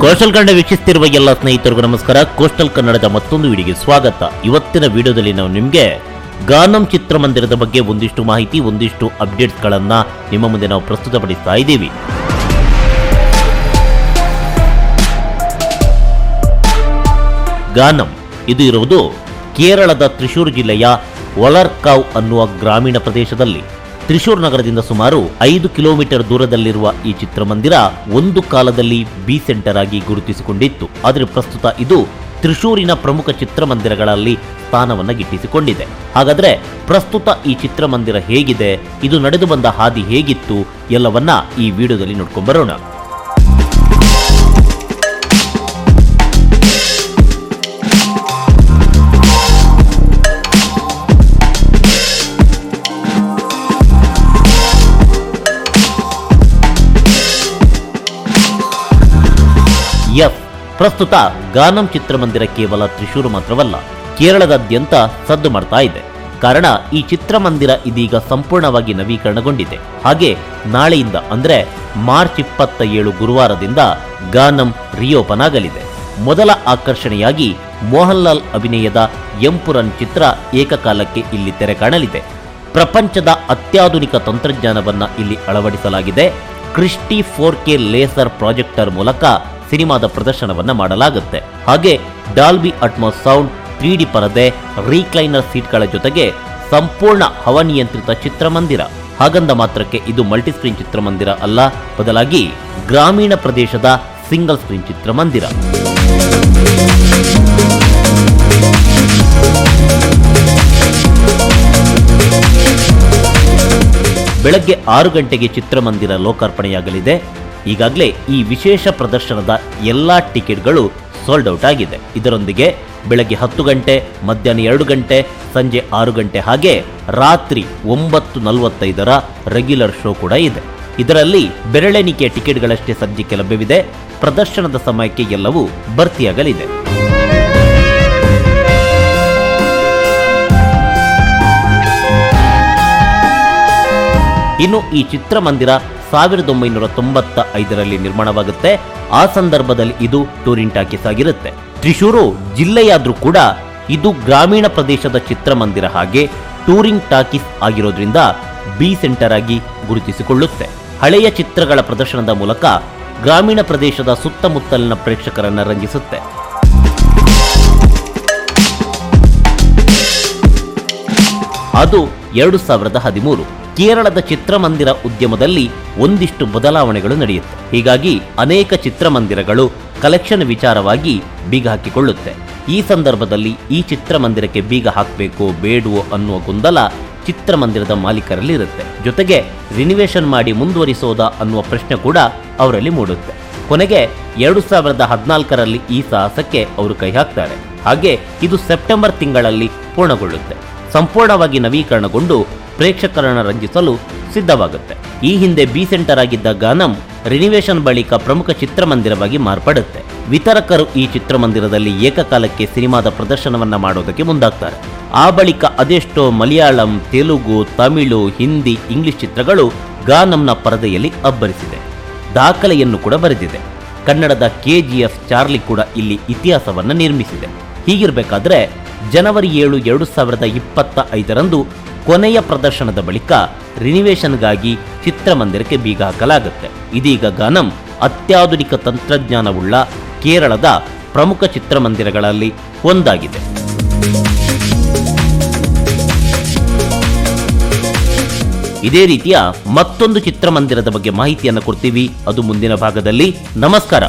Coastal Kannada ವೀಕ್ಷಿಸ್ತಿರುವ ಎಲ್ಲ ಸ್ನೇಹಿತರಿಗೂ ನಮಸ್ಕಾರ. ಕೋಸ್ಟಲ್ ಕನ್ನಡದ ಮತ್ತೊಂದು ವಿಡಿಯೋಗೆ ಸ್ವಾಗತ. ಇವತ್ತಿನ ವಿಡಿಯೋದಲ್ಲಿ ನಾವು ನಿಮಗೆ ಗಾನಂ ಚಿತ್ರಮಂದಿರದ ಬಗ್ಗೆ ಒಂದಿಷ್ಟು ಮಾಹಿತಿ, ಒಂದಿಷ್ಟು ಅಪ್ಡೇಟ್ಸ್ಗಳನ್ನ ನಿಮ್ಮ ಮುಂದೆ ನಾವು ಪ್ರಸ್ತುತಪಡಿಸ್ತಾ ಇದ್ದೀವಿ. ಗಾನಂ, ಇದು ಇರುವುದು ಕೇರಳದ ತ್ರಿಶೂರ್ ಜಿಲ್ಲೆಯ ಒಲರ್ಕಾವ್ ಅನ್ನುವ ಗ್ರಾಮೀಣ ಪ್ರದೇಶದಲ್ಲಿ. ತ್ರಿಶೂರ್ ನಗರದಿಂದ ಸುಮಾರು ಐದು ಕಿಲೋಮೀಟರ್ ದೂರದಲ್ಲಿರುವ ಈ ಚಿತ್ರಮಂದಿರ ಒಂದು ಕಾಲದಲ್ಲಿ ಬಿ ಸೆಂಟರ್ ಆಗಿ ಗುರುತಿಸಿಕೊಂಡಿತ್ತು. ಆದರೆ ಪ್ರಸ್ತುತ ಇದು ತ್ರಿಶೂರಿನ ಪ್ರಮುಖ ಚಿತ್ರಮಂದಿರಗಳಲ್ಲಿ ಸ್ಥಾನವನ್ನು ಗಿಟ್ಟಿಸಿಕೊಂಡಿದೆ ಹಾಗಾದರೆ ಪ್ರಸ್ತುತ ಈ ಚಿತ್ರಮಂದಿರ ಹೇಗಿದೆ? ಇದು ನಡೆದು ಬಂದ ಹಾದಿ ಹೇಗಿತ್ತು? ಎಲ್ಲವನ್ನ ಈ ವಿಡಿಯೋದಲ್ಲಿ ನೋಡ್ಕೊಂಡ್ ಬರೋಣ. ಪ್ರಸ್ತುತ ಗಾನಂ ಚಿತ್ರಮಂದಿರ ಕೇವಲ ತ್ರಿಶೂರು ಮಾತ್ರವಲ್ಲ, ಕೇರಳದಾದ್ಯಂತ ಸದ್ದು ಮಾಡ್ತಾ ಇದೆ. ಕಾರಣ, ಈ ಚಿತ್ರಮಂದಿರ ಇದೀಗ ಸಂಪೂರ್ಣವಾಗಿ ನವೀಕರಣಗೊಂಡಿದೆ. ಹಾಗೆ, ನಾಳೆಯಿಂದ ಅಂದ್ರೆ ಮಾರ್ಚ್ ಇಪ್ಪತ್ತ ಏಳು ಗುರುವಾರದಿಂದ ಗಾನಂ ರಿಯೋಪನ್ ಆಗಲಿದೆ ಮೊದಲ ಆಕರ್ಷಣೆಯಾಗಿ ಮೋಹನ್ಲಾಲ್ ಅಭಿನಯದ ಎಂಪುರನ್ ಚಿತ್ರ ಏಕಕಾಲಕ್ಕೆ ಇಲ್ಲಿ ತೆರೆ ಕಾಣಲಿದೆ. ಪ್ರಪಂಚದ ಅತ್ಯಾಧುನಿಕ ತಂತ್ರಜ್ಞಾನವನ್ನ ಇಲ್ಲಿ ಅಳವಡಿಸಲಾಗಿದೆ. Christie four K laser projector ಮೂಲಕ ಸಿನಿಮಾದ ಪ್ರದರ್ಶನವನ್ನ ಮಾಡಲಾಗುತ್ತೆ. ಹಾಗೆ Dolby Atmos sound three D ಪರದೆ ರೀಕ್ಲೈನರ್ ಸೀಟ್ಗಳ ಜೊತೆಗೆ ಸಂಪೂರ್ಣ ಹವನಿಯಂತ್ರಿತ ಚಿತ್ರಮಂದಿರ. ಹಾಗಂದ ಮಾತ್ರಕ್ಕೆ ಇದು ಮಲ್ಟಿ ಸ್ಕ್ರೀನ್ ಚಿತ್ರಮಂದಿರ ಅಲ್ಲ, ಬದಲಾಗಿ ಗ್ರಾಮೀಣ ಪ್ರದೇಶದ ಸಿಂಗಲ್ ಸ್ಕ್ರೀನ್ ಚಿತ್ರಮಂದಿರ. ಬೆಳಗ್ಗೆ ಆರು ಗಂಟೆಗೆ ಚಿತ್ರಮಂದಿರ ಲೋಕಾರ್ಪಣೆಯಾಗಲಿದೆ. ಈಗಾಗಲೇ ಈ ವಿಶೇಷ ಪ್ರದರ್ಶನದ ಎಲ್ಲಾ ಟಿಕೆಟ್ಗಳು ಸೋಲ್ಡ್ ಔಟ್ ಆಗಿದೆ. ಇದರೊಂದಿಗೆ ಬೆಳಗ್ಗೆ ಹತ್ತು ಗಂಟೆ, ಮಧ್ಯಾಹ್ನ ಎರಡು ಗಂಟೆ, ಸಂಜೆ ಆರು ಗಂಟೆ ಹಾಗೆ ರಾತ್ರಿ ಒಂಬತ್ತು ನಲವತ್ತೈದರ ರೆಗ್ಯುಲರ್ ಶೋ ಕೂಡ ಇದೆ. ಇದರಲ್ಲಿ ಬೆರಳೆಣಿಕೆ ಟಿಕೆಟ್ಗಳಷ್ಟೇ ಸದ್ಯಕ್ಕೆ ಲಭ್ಯವಿದೆ. ಪ್ರದರ್ಶನದ ಸಮಯಕ್ಕೆ ಎಲ್ಲವೂ ಭರ್ತಿಯಾಗಲಿದೆ. ಇನ್ನು ಈ ಚಿತ್ರಮಂದಿರ ಸಾವಿರದ ಒಂಬೈನೂರ ತೊಂಬತ್ತ ಐದರಲ್ಲಿ ನಿರ್ಮಾಣವಾಗುತ್ತೆ. ಆ ಸಂದರ್ಭದಲ್ಲಿ ಇದು ಟೂರಿಂಗ್ ಟಾಕೀಸ್ ಆಗಿರುತ್ತೆ ತ್ರಿಶೂರು ಜಿಲ್ಲೆಯಾದ್ರೂ ಕೂಡ ಇದು ಗ್ರಾಮೀಣ ಪ್ರದೇಶದ ಚಿತ್ರಮಂದಿರ ಹಾಗೆ ಟೂರಿಂಗ್ ಟಾಕೀಸ್ ಆಗಿರೋದ್ರಿಂದ ಬಿ ಸೆಂಟರ್ ಆಗಿ ಗುರುತಿಸಿಕೊಳ್ಳುತ್ತೆ. ಹಳೆಯ ಚಿತ್ರಗಳ ಪ್ರದರ್ಶನದ ಮೂಲಕ ಗ್ರಾಮೀಣ ಪ್ರದೇಶದ ಸುತ್ತಮುತ್ತಲಿನ ಪ್ರೇಕ್ಷಕರನ್ನ ರಂಜಿಸುತ್ತೆ. ಅದು ಎರಡು ಸಾವಿರದ ಹದಿಮೂರು. ಕೇರಳದ ಚಿತ್ರಮಂದಿರ ಉದ್ಯಮದಲ್ಲಿ ಒಂದಿಷ್ಟು ಬದಲಾವಣೆಗಳು ನಡೆಯುತ್ತೆ. ಹೀಗಾಗಿ ಅನೇಕ ಚಿತ್ರಮಂದಿರಗಳು ಕಲೆಕ್ಷನ್ ವಿಚಾರವಾಗಿ ಬೀಗ ಹಾಕಿಕೊಳ್ಳುತ್ತೆ. ಈ ಸಂದರ್ಭದಲ್ಲಿ ಈ ಚಿತ್ರಮಂದಿರಕ್ಕೆ ಬೀಗ ಹಾಕಬೇಕೋ ಬೇಡವೋ ಅನ್ನುವ ಗೊಂದಲ ಚಿತ್ರಮಂದಿರದ ಮಾಲೀಕರಲ್ಲಿ ಇರುತ್ತೆ ಜೊತೆಗೆ ರಿನಿವೇಶನ್ ಮಾಡಿ ಮುಂದುವರಿಸೋದಾ ಅನ್ನುವ ಪ್ರಶ್ನೆ ಕೂಡ ಅವರಲ್ಲಿ ಮೂಡುತ್ತೆ. ಕೊನೆಗೆ ಎರಡು ಸಾವಿರದ ಹದಿನಾಲ್ಕರಲ್ಲಿ ಈ ಸಾಹಸಕ್ಕೆ ಅವರು ಕೈ ಹಾಕ್ತಾರೆ. ಹಾಗೆ ಇದು ಸೆಪ್ಟೆಂಬರ್ ತಿಂಗಳಲ್ಲಿ ಪೂರ್ಣಗೊಳ್ಳುತ್ತೆ. ಸಂಪೂರ್ಣವಾಗಿ ನವೀಕರಣಗೊಂಡು ಪ್ರೇಕ್ಷಕರನ್ನು ರಂಜಿಸಲು ಸಿದ್ಧವಾಗುತ್ತೆ. ಈ ಹಿಂದೆ ಬಿ ಸೆಂಟರ್ ಆಗಿದ್ದ ಗಾನಂ ರಿನಿವೇಶನ್ ಬಳಿಕ ಪ್ರಮುಖ ಚಿತ್ರಮಂದಿರವಾಗಿ ಮಾರ್ಪಡುತ್ತೆ. ವಿತರಕರು ಈ ಚಿತ್ರಮಂದಿರದಲ್ಲಿ ಏಕಕಾಲಕ್ಕೆ ಸಿನಿಮಾದ ಪ್ರದರ್ಶನವನ್ನ ಮಾಡೋದಕ್ಕೆ ಮುಂದಾಗ್ತಾರೆ. ಆ ಬಳಿಕ ಅದೆಷ್ಟೋ ಮಲಯಾಳಂ, ತೆಲುಗು, ತಮಿಳು, ಹಿಂದಿ, ಇಂಗ್ಲಿಷ್ ಚಿತ್ರಗಳು ಗಾನಂನ ಪರದೆಯಲ್ಲಿ ಅಬ್ಬರಿಸಿದೆ. ದಾಖಲೆಯನ್ನು ಕೂಡ ಬರೆದಿದೆ. ಕನ್ನಡದ ಕೆಜಿಎಫ್ ಚಾರ್ಲಿ ಕೂಡ ಇಲ್ಲಿ ಇತಿಹಾಸವನ್ನ ನಿರ್ಮಿಸಿದೆ. ಹೀಗಿರಬೇಕಾದ್ರೆ ಜನವರಿ ಏಳು ಎರಡು ಸಾವಿರದ ಇಪ್ಪತ್ತ ಐದರಂದು ಕೊನೆಯ ಪ್ರದರ್ಶನದ ಬಳಿಕ ರಿನಿವೇಶನ್ಗಾಗಿ ಚಿತ್ರಮಂದಿರಕ್ಕೆ ಬೀಗ ಹಾಕಲಾಗುತ್ತೆ. ಇದೀಗ ಗಾನಂ ಅತ್ಯಾಧುನಿಕ ತಂತ್ರಜ್ಞಾನವುಳ್ಳ ಕೇರಳದ ಪ್ರಮುಖ ಚಿತ್ರಮಂದಿರಗಳಲ್ಲಿ ಒಂದಾಗಿದೆ. ಇದೇ ರೀತಿಯ ಮತ್ತೊಂದು ಚಿತ್ರಮಂದಿರದ ಬಗ್ಗೆ ಮಾಹಿತಿಯನ್ನು ಕೊಡ್ತೀವಿ. ಅದು ಮುಂದಿನ ಭಾಗದಲ್ಲಿ. ನಮಸ್ಕಾರ.